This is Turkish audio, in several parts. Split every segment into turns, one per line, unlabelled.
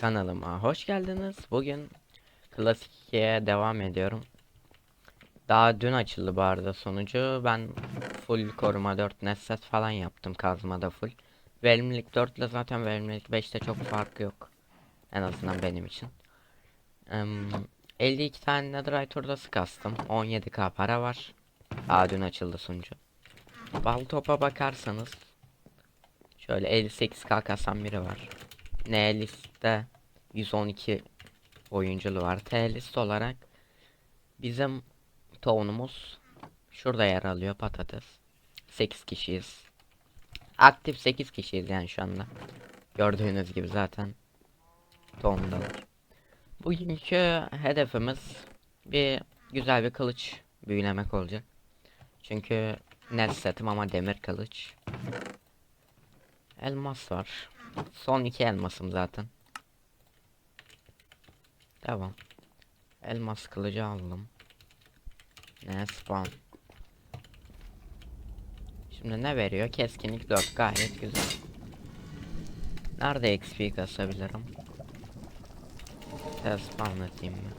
Kanalıma hoş geldiniz. Bugün Klasik 2'ye devam ediyorum. Daha dün açıldı bu arada sonucu. Ben full koruma 4 nesset falan yaptım kazmada full. Verimlilik 4 ile zaten verimlilik 5'te çok fark yok. En azından benim için. Em, 52 tane netherite hurdası kastım. 17k para var. Daha dün açıldı sunucu. Bal topa bakarsanız şöyle 58k kasan biri var. N liste 112 oyunculu var. T list olarak bizim tohumumuz şurada yer alıyor patates. 8 kişiyiz. Aktif 8 kişiyiz yani şu anda. Gördüğünüz gibi zaten tohumdalar. Bugünkü hedefimiz bir güzel bir kılıç büyülemek olacak. Çünkü net setim ama demir kılıç. Elmas var. Son iki elmasım zaten. Devam. Elmas kılıcı aldım. Ne spawn. Şimdi ne veriyor? Keskinlik 4 gayet güzel. Nerede XP kasabilirim? Test spawn atayım mı?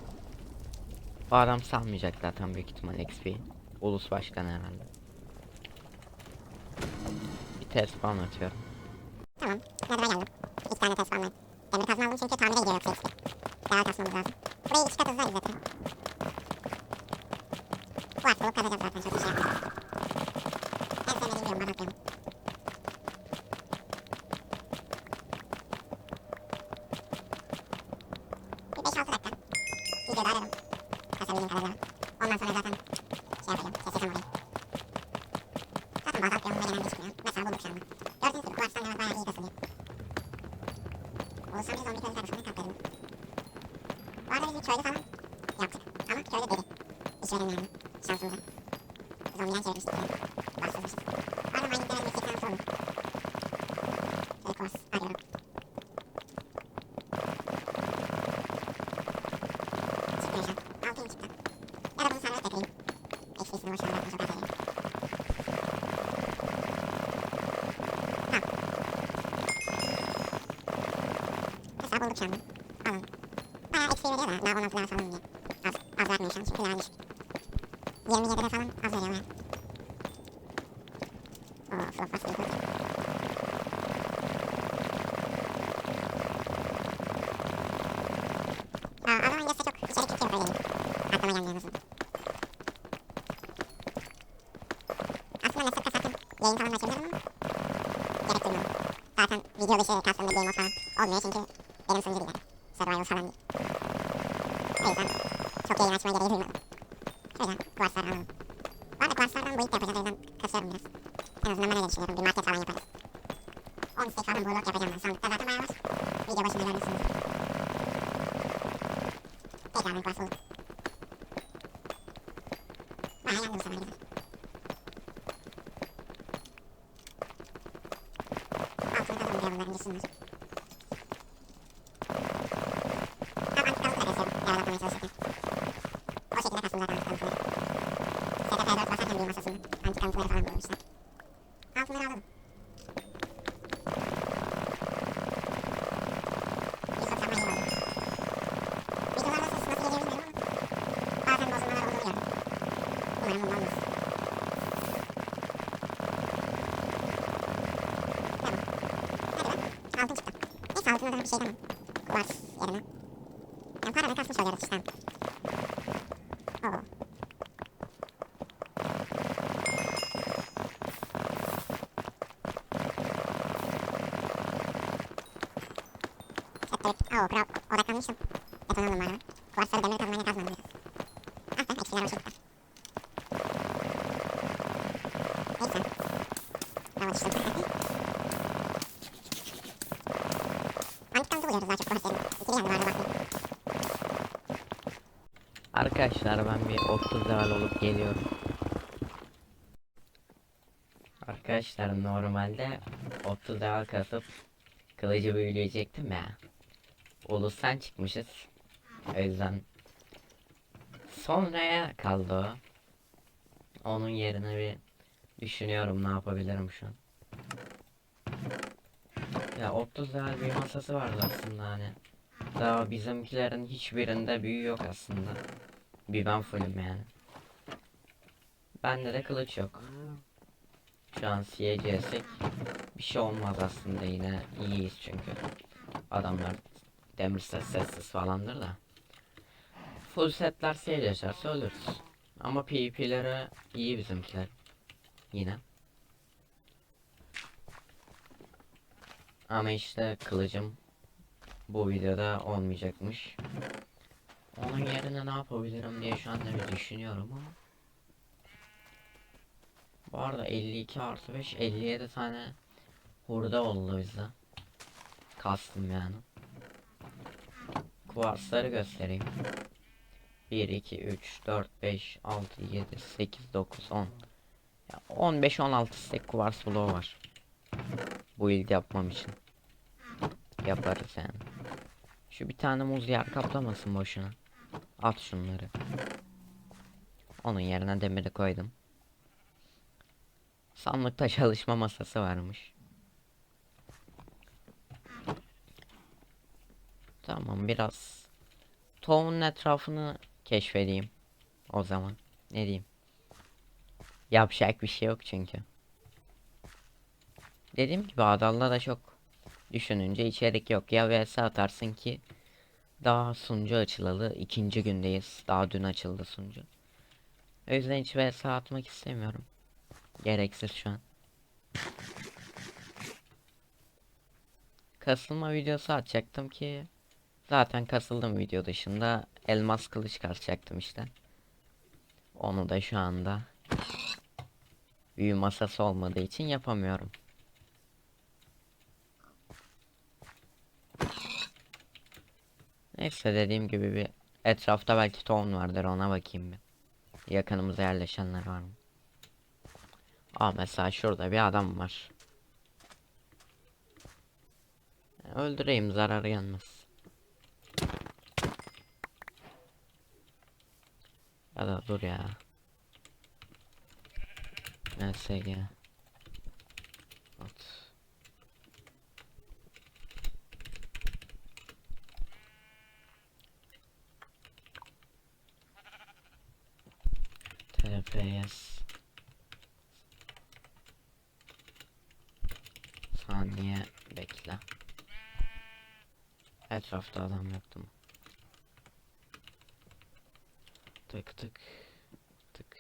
Bu adam salmayacak zaten büyük ihtimal XP. Ulus başkanı herhalde. Bir test spawn atıyorum.
Tamam. Nether'a geldim. İki tane test var. Demir kazma aldım çünkü tamire gidiyor yoksa eksik. Daha kasmamız lazım. Burayı iki kat hızlı zaten. Bu artık kazacağız zaten çok bir şey yapmayacağız. En sevmediğim diyorum bana atlayalım. Bir 5-6 dakika. Videoda ararım. Kasabildiğim kadarıyla. Ondan sonra zaten şey yapacağım. Keseceğim orayı. Zaten bazı atlıyorum ve genelde çıkmıyor. Mesela bulduk şu anda. Gördüğünüz gibi kuarttan yana bayağı iyi kasılıyor. Olsam bir zombi közler arasında kaptırdım. Bu arada biz bir köylü falan yaptık. Ama köylü deli. İşveren yani. Şansımıza. Zombiden çevirmiştik yani. Bahtsızmıştık. Bu arada mining genel bir seksen sorun. Şöyle kors arıyorum. Çıkmıyor şu an. Altıyım çıktı. Ya da bunu sana bekleyeyim. XP'sini boşuna bırakmış o kadar yani. Mesela bulduk şu anda. Alın. Bayağı eksi veriyor da daha 16 daha falan diye. Az, az vermiyor şu an çünkü daha düşük. 27'de falan az veriyor yani. Oo flop bastı yukarı. Aa adamın yasa çok içerik tutuyor böyle diyeyim. Aklıma gelmiyor en azından. Aslında meslek kasarken yayın falan da açabilirim ama gerek duymadım. Zaten video dışı kastımda game falan olmuyor çünkü benim sunucu değil yani. Survival falan değil. O yüzden çok yayın açma gereği duymadım. Şöyle kuvarslar alalım. Bu arada kuvarslardan bu ilk yapacağız o yüzden kasıyorum biraz. En azından ben öyle düşünüyorum. Bir market falan yaparız. 10 stek falan blok yapacağım ben. Sandıkta zaten bayağı var. Video başında görmüşsünüz. Tekrardan kuvars bulduk. Bayağı yandı bu sefer güzel. Altını kazanmıyor bunların gitsinler. Altın çıktı. Neyse altına da bir şey demem. Yerine. Yani para da kasmış oluyoruz işte. Oo. Set evet. Oo, bura odaklanmışım. Beton aldım bana. Kuvarsları demir kazmayla kazmadım biraz. Ah be, eksiler hoşuma gitti. Neyse. Bravo düştüm. Antik kalıcı buluyoruz daha çok kuvarsların. İkili yani bu arada bakmayın.
Arkadaşlar ben bir 30 level olup geliyorum. Arkadaşlar normalde 30 level kasıp kılıcı büyüleyecektim ya. Ulus'tan çıkmışız. O yüzden sonraya kaldı o. Onun yerine bir düşünüyorum ne yapabilirim şu an. Ya 30 level bir masası vardı aslında hani. Daha bizimkilerin hiçbirinde büyü yok aslında. Bir ben fullüm yani. Bende de kılıç yok. Şu an CC'sek bir şey olmaz aslında yine iyiyiz çünkü. Adamlar demir ses sessiz falandır da. Full setler CC açarsa ölürüz. Ama PvP'lere iyi bizimkiler. Yine. Ama işte kılıcım bu videoda olmayacakmış. Onun yerine ne yapabilirim diye şu anda bir düşünüyorum ama. Bu arada 52 artı 5 57 tane hurda oldu bizde. Kastım yani. Kuvarsları göstereyim. 1, 2, 3, 4, 5, 6, 7, 8, 9, 10. Ya 15-16 stack kuvars bloğu var. Bu ilgi yapmam için. Yaparız yani. Şu bir tane muz yer kaplamasın boşuna. At şunları. Onun yerine demiri koydum. Sandıkta çalışma masası varmış. Tamam biraz tohumun etrafını keşfedeyim. O zaman ne diyeyim. Yapacak bir şey yok çünkü. Dediğim gibi adalda da çok düşününce içerik yok. Ya vs atarsın ki daha sunucu açılalı ikinci gündeyiz. Daha dün açıldı sunucu. O yüzden hiç vs atmak istemiyorum. Gereksiz şu an. Kasılma videosu atacaktım ki zaten kasıldım video dışında elmas kılıç kasacaktım işte. Onu da şu anda büyü masası olmadığı için yapamıyorum. Neyse dediğim gibi bir etrafta belki tohum vardır ona bakayım bir. Yakınımıza yerleşenler var mı? Aa mesela şurada bir adam var. Öldüreyim zarar gelmez. Ya da dur ya. Neyse ya. At. TPS Saniye bekle. Etrafta adam yoktu mu? Tık tık tık.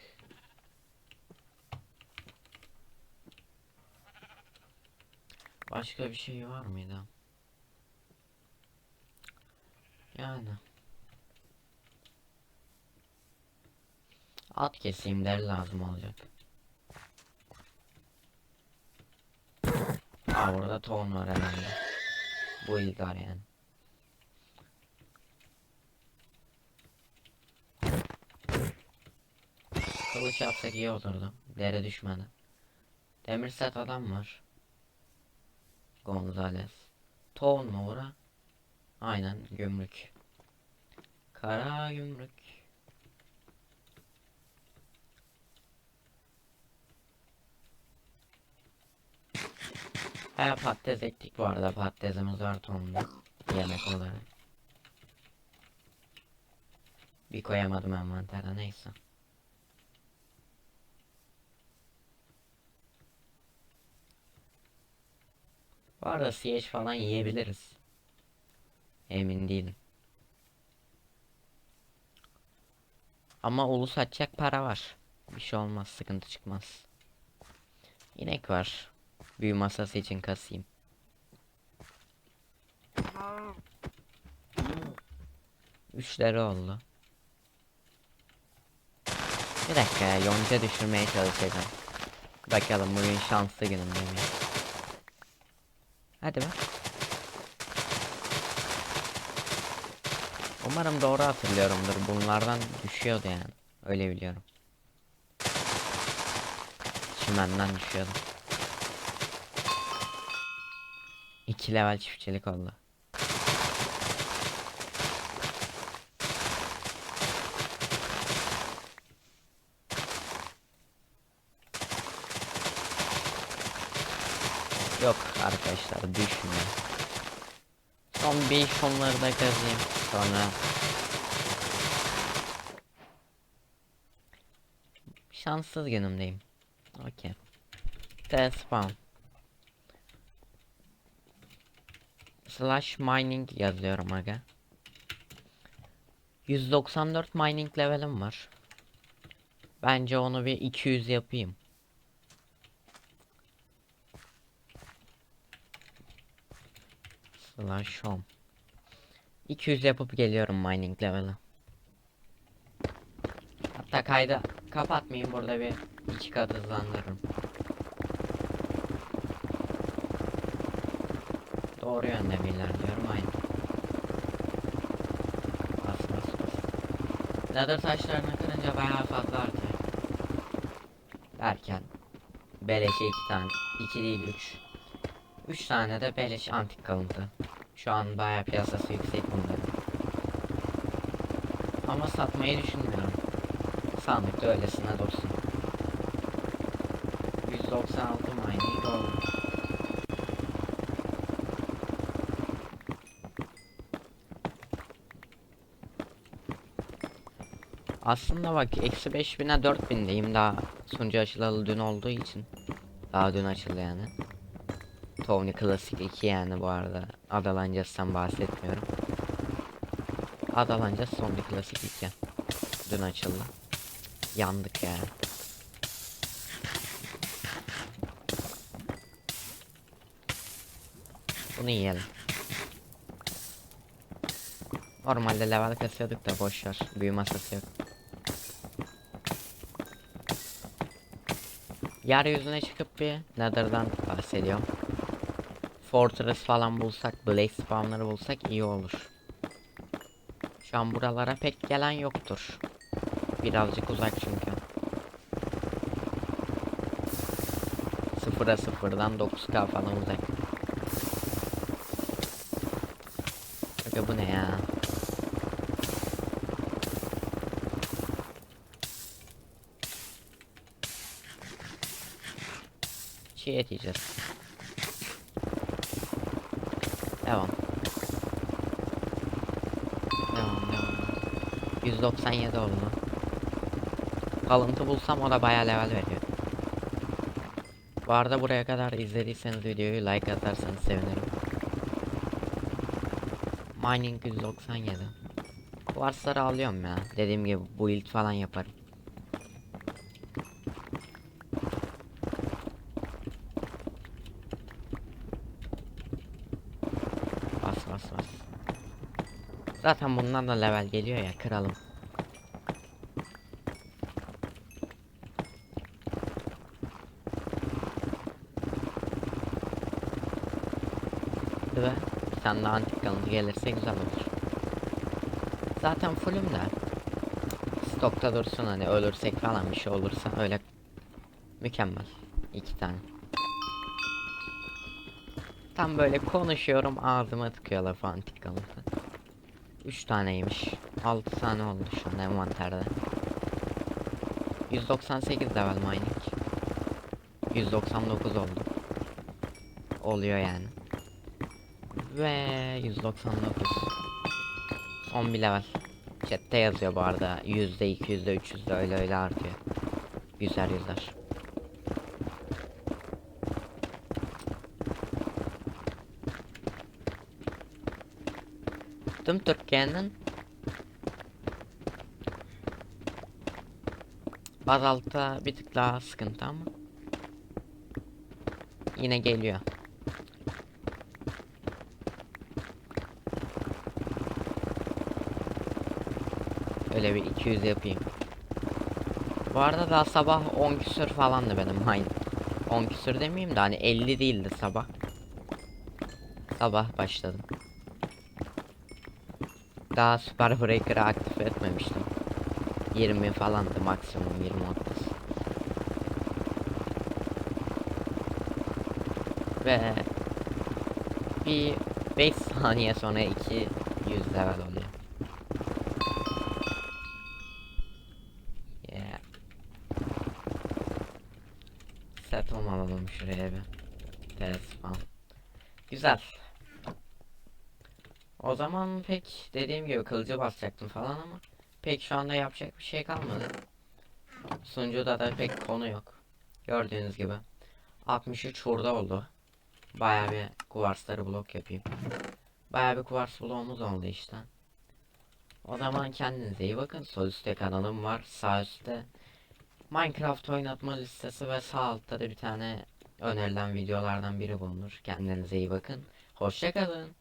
Başka bir şey var mıydı? Yani. At keseyim der lazım olacak. Aa orada ton var herhalde. Bu ilgar yani. Kılıç yapsak iyi olurdu. Dere düşmedi. Demir set adam var. Gonzales. Ton mu ora? Aynen gümrük. Kara gümrük. He patates ektik bu arada patatesimiz var tonda yemek olarak. Bir koyamadım envantere neyse. Bu arada CH falan yiyebiliriz. Emin değilim. Ama ulus açacak para var. Bir şey olmaz, sıkıntı çıkmaz. İnek var. Büyü masası için kasayım. Üçleri oldu. Bir dakika ya, yonca düşürmeye çalışacağım. Bakalım bugün şanslı günüm mi? Hadi bak. Umarım doğru hatırlıyorumdur. Bunlardan düşüyordu yani. Öyle biliyorum. Çimenden düşüyordu. 2 level çiftçilik oldu. Yok arkadaşlar düşmüyor. Son bir şunları da kazayım. Sonra şanssız günümdeyim. Okey. T spawn. Slash mining yazıyorum aga. 194 mining levelim var. Bence onu bir 200 yapayım. Slash home. 200 yapıp geliyorum mining level'a. Hatta kaydı kapatmayayım burada bir iki kat hızlandırırım. Doğru yönde mi ilerliyorum aynı. Bas bas bas. Nether taşlarını kırınca bayağı fazla artıyor. Derken beleşe iki tane, iki değil üç. Üç tane de beleş antik kalıntı. Şu an bayağı piyasası yüksek bunların. Ama satmayı düşünmüyorum. Sandıkta öylesine dursun. 196 mining oldu. Aslında bak eksi 5000'e 4000'deyim daha sunucu açılalı dün olduğu için. Daha dün açıldı yani. Tony Classic 2 yani bu arada. Adalancasından bahsetmiyorum. Adalancası Tony Classic 2. Dün açıldı. Yandık yani. Bunu yiyelim. Normalde level kasıyorduk da boşver. Büyü masası yok. Yeryüzüne çıkıp bir Nether'dan bahsediyorum. Fortress falan bulsak, Blaze spawnları bulsak iyi olur. Şu an buralara pek gelen yoktur. Birazcık uzak çünkü. Sıfıra sıfırdan 9k falan uzak. Yiyeceğiz. Devam. Devam devam. 197 oldu. Kalıntı bulsam o da bayağı level veriyor. Bu arada buraya kadar izlediyseniz videoyu like atarsanız sevinirim. Mining 197. Kuvarsları alıyorum ya. Dediğim gibi build falan yaparım. Bas bas bas. Zaten bundan da level geliyor ya kıralım. Ve bir tane daha antik kalıntı gelirse güzel olur. Zaten fullüm de. Stokta dursun hani ölürsek falan bir şey olursa öyle mükemmel. İki tane. Tam böyle konuşuyorum ağzıma tıkıyor lafı antik kalıntı. 3 taneymiş. 6 tane oldu şu an envanterde. 198 level mining. 199 oldu. Oluyor yani. Ve 199. Son bir level. Chat'te yazıyor bu arada. Yüzde 200'de 300'de öyle öyle artıyor. Yüzer yüzer. Tüm Türkiye'nin Bazalt'ta bir tık daha sıkıntı ama yine geliyor. Öyle bir 200 yapayım. Bu arada daha sabah 10 küsür falandı benim mine. 10 küsür demeyeyim de hani 50 değildi sabah. Sabah başladım. Daha Super Breaker'ı aktif etmemiştim. 20 falandı maksimum 20 30. Ve bir 5 saniye sonra 200 level oluyor. Yeah. Alalım şuraya bir. Test falan. Güzel. O zaman pek dediğim gibi kılıcı basacaktım falan ama pek şu anda yapacak bir şey kalmadı. Sunucuda da pek konu yok. Gördüğünüz gibi. 63 hurda oldu. Bayağı bir kuvarsları blok yapayım. Bayağı bir kuvars bloğumuz oldu işte. O zaman kendinize iyi bakın. Sol üstte kanalım var. Sağ üstte Minecraft oynatma listesi ve sağ altta da bir tane önerilen videolardan biri bulunur. Kendinize iyi bakın. Hoşçakalın.